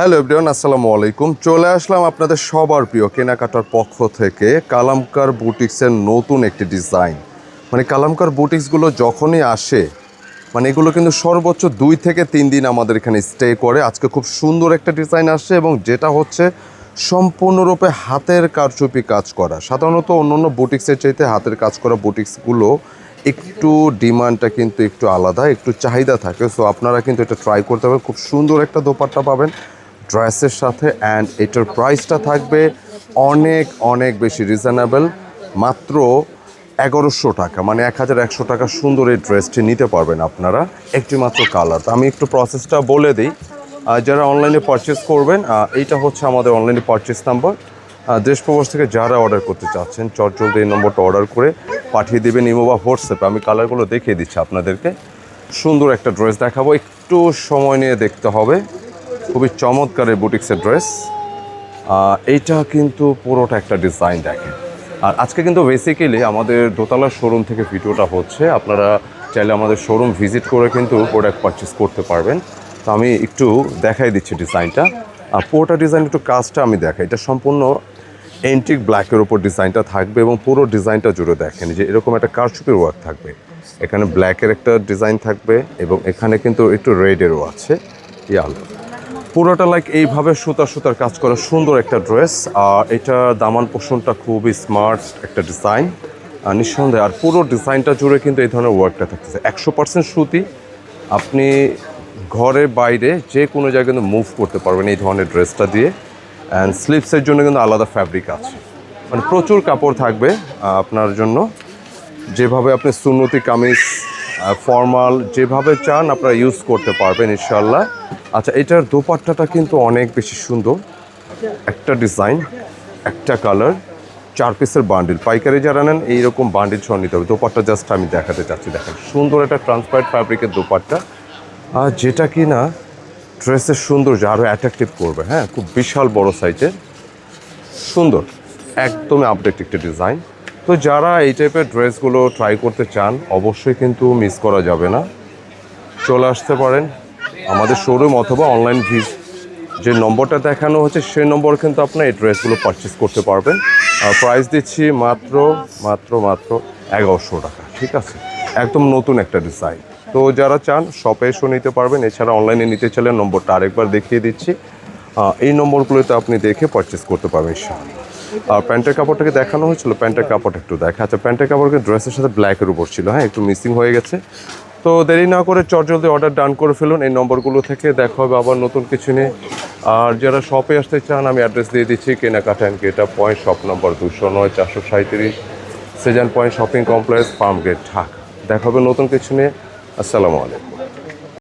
Hello everyone, আসসালামু আলাইকুম। চলে আসলাম আপনাদের সবার প্রিয় কেনাকাটার পক্ষ থেকে কালামকার বুটিক্সের নতুন একটি ডিজাইন। মানে কালামকার বুটিক্সগুলো যখনই আসে মানে এগুলো কিন্তু সর্বোচ্চ দুই থেকে তিন দিন আমাদের এখানে স্টে করে। আজকে খুব সুন্দর একটা ডিজাইন আসছে এবং যেটা হচ্ছে সম্পূর্ণরূপে হাতের কারচুপি কাজ করা। সাধারণত অন্য অন্য বুটিক্সের চাইতে হাতের কাজ করা বুটিক্সগুলো একটু ডিমান্ডটা কিন্তু একটু আলাদা, একটু চাহিদা থাকে। সো আপনারা কিন্তু এটা ট্রাই করতে পারেন খুব সুন্দর একটা দোপাট্টা পাবেন। ড্রেসের সাথে অ্যান্ড এটার প্রাইসটা থাকবে অনেক অনেক বেশি রিজনেবল মাত্র এগারোশো টাকা। মানে এক হাজার একশো টাকা সুন্দর এই ড্রেসটি নিতে পারবেন আপনারা। একটি মাত্র কালার আমি একটু প্রসেসটা বলে দিই। যারা অনলাইনে পারচেস করবেন এইটা হচ্ছে আমাদের অনলাইনে পারচেস নাম্বার দেশ প্রবাস থেকে যারা অর্ডার করতে চাচ্ছেন, চট জলদি এই নম্বরটা অর্ডার করে পাঠিয়ে দেবেন ইমো বা হোয়াটসঅ্যাপে। আমি কালারগুলো দেখিয়ে দিচ্ছি আপনাদেরকে। সুন্দর একটা ড্রেস দেখাবো। একটু সময় নিয়ে দেখতে হবে। খুবই চমৎকার এই বুটিক্সের ড্রেস। এইটা কিন্তু পুরোটা একটা ডিজাইন দেখেন। আর আজকে কিন্তু বেসিক্যালি আমাদের দোতলা শোরুম থেকে ভিডিওটা হচ্ছে। আপনারা চাইলে আমাদের শোরুম ভিজিট করে কিন্তু প্রোডাক্ট পারচেস করতে পারবেন। তো আমি একটু দেখাই দিচ্ছি ডিজাইনটা। আর পুরোটা ডিজাইন একটু কাজটা আমি দেখাই। এটা সম্পূর্ণ এন্টিক ব্ল্যাকের ওপর ডিজাইনটা থাকবে এবং পুরো ডিজাইনটা জুড়ে দেখেন। যে এরকম একটা কারচুপির ওয়ার্ক থাকবে। এখানে ব্ল্যাকের একটা ডিজাইন থাকবে এবং এখানে কিন্তু একটু রেডেরও আছে। ইয়ালো পুরোটা লাইক এইভাবে সুতা সুতার কাজ করা সুন্দর একটা ড্রেস আর এটা দামান পোষণটা খুবই স্মার্ট একটা ডিজাইন নিঃসন্দেহে, আর পুরো ডিজাইনটা জুড়ে কিন্তু এই ধরনের ওয়ার্কটা থাকতেছে। একশো পার্সেন্ট সুতি, আপনি ঘরে বাইরে যে কোনো জায়গায় কিন্তু মুভ করতে পারবেন এই ধরনের ড্রেসটা দিয়ে অ্যান্ড স্লিপসের জন্য কিন্তু আলাদা ফ্যাব্রিক আছে। মানে প্রচুর কাপড় থাকবে আপনার জন্য। যেভাবে আপনি সুন্নতি কামিজ ফর্মাল যেভাবে চান আপনারা ইউজ করতে পারবেন ইনশাল্লাহ আচ্ছা এটার দোপাট্টাটা কিন্তু অনেক বেশি সুন্দর। একটা ডিজাইন, একটা কালার, চার পিসের বান্ডিল। পাইকারি যারা নেন, এইরকম বান্ডিল সহ নিতে হবে। দোপাট্টা জাস্ট আমি দেখাতে চাচ্ছি, দেখেন। সুন্দর একটা ট্রান্সপারেন্ট ফ্যাব্রিকের দোপাট্টা। আর যেটা কি না ড্রেসের সৌন্দর্য আরও অ্যাট্রাকটিভ করবে হ্যাঁ? খুব বিশাল বড় সাইজের। সুন্দর। একদমই আপডেট একটা ডিজাইন তো যারা এই টাইপের ড্রেসগুলো ট্রাই করতে চান, অবশ্যই কিন্তু মিস করা যাবে না। চলে আসতে পারেন। আমাদের শোরুম অথবা অনলাইন ভিজ যে নম্বরটা দেখানো হচ্ছে, সেই নম্বর কিন্তু আপনার এই ড্রেসগুলো পারচেস করতে পারবেন। আর প্রাইস দিচ্ছি মাত্র মাত্র মাত্র এগারোশো টাকা, ঠিক আছে? একদম নতুন একটা ডিজাইন তো যারা চান শপে এসেও নিতে পারবেন। এছাড়া অনলাইনে নিতে চাইলে নম্বরটা আরেকবার দেখিয়ে দিচ্ছি। এই নম্বরগুলোতে আপনি দেখে পারচেস করতে পারবেন আর প্যান্টের কাপড়টাকে দেখানো হয়েছিল, প্যান্টের কাপড়টা একটু দেখা। আচ্ছা প্যান্টের কাপড়কে ড্রেসের সাথে ব্ল্যাকের উপর ছিল? হ্যাঁ একটু মিসিং হয়ে গেছে। তো দেরি না করে চটজলদি অর্ডার ডান করে ফেলুন। এই নম্বরগুলো থেকে দেখা হবে আবার নতুন কিছু নিয়ে। আর যারা শপে আসতে চান, আমি অ্যাড্রেস দিয়ে দিচ্ছি কেনাকাটা অ্যান্ড গেটা পয়েন্ট শপ নম্বর দুশো নয়, চারশো সাঁত্রিশ Sezan point shopping complex Farmgate Dhaka. দেখা হবে নতুন কিছু নিয়ে। আসসালামু আলাইকুম।